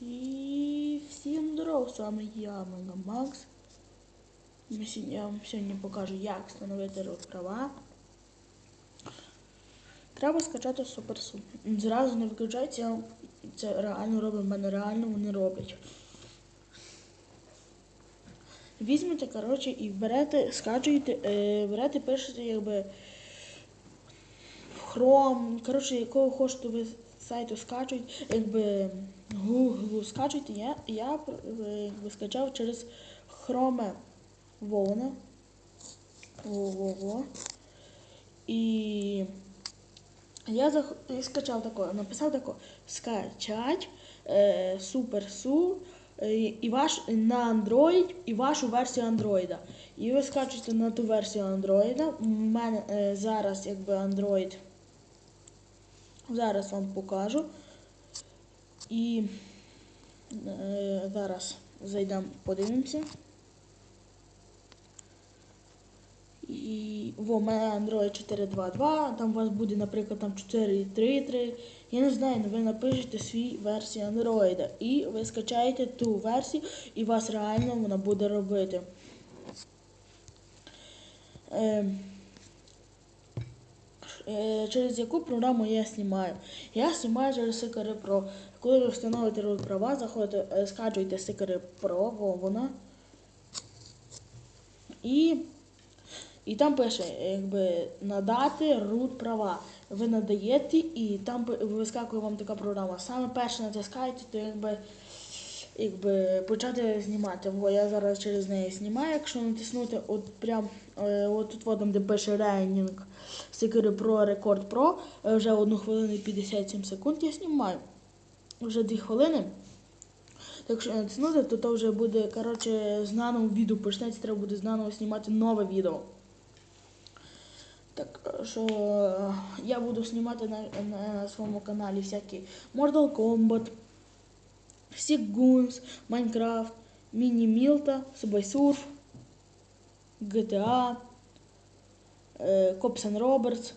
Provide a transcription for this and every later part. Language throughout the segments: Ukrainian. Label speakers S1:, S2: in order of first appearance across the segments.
S1: І всім здоров, з вами я, Мега Макс. Я вам сьогодні покажу, як встановити рот права. Треба скачати суперсу. Зразу не виключайте, це реально робить, в мене реально вони роблять. Візьмете, коротше, і берете, скачуєте, е, берете, пишете, якби Chrome, коротше, якого хочете ви сайту скачуєте, якби Google скачуєте, я, я е, скачав через Chrome Вовна. Во-во-во. І я зах... скачав тако, написав тако скачать е, суперсу е, і ваш на Android і вашу версію Android. І ви скачуєте на ту версію Android. У мене е, зараз якби Android. Зараз вам покажу. І е, зараз зайдемо, подивимося. І во, у мене Android 4.2.2, там у вас буде, наприклад, там 4.3.3. Я не знаю, але ви напишете свій версію Android. І ви скачаєте ту версію, і у вас реально вона буде робити. Е, через яку програму я знімаю? Я знімаю через Сикари Pro. Коли ви встановите root права, заходите, е, скачуєте Сикари Pro, во вона. І і там пише, якби надати root права. Ви надаєте і там вискакує вам така програма. Саме перше натискаєте, то якби, якби почати знімати. Бо я зараз через неї знімаю. Якщо натиснути от прям е, от тут вот там, де пише Рейнінг Pro Record Pro, е, вже 1 хвилину і 57 секунд я знімаю. Вже 2 хвилини. Так Якщо натиснути, то то вже буде, коротше, з наново відео почнеться, треба буде заново знімати нове відео. Так що е, я буду знімати на, на своєму каналі всякі Mortal Kombat, Goons, Minecraft, Mini Milta, Subway GTA, Cops and Roberts,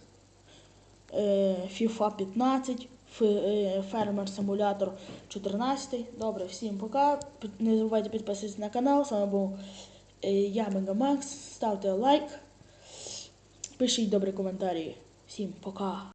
S1: е, FIFA 15, Ф- е, Фермер Симулятор 14. Добре, всім пока. Не забувайте підписуватися на канал. З вами був я Мегамакс. Ставте лайк. Пишіть добрі коментарі. Всім пока.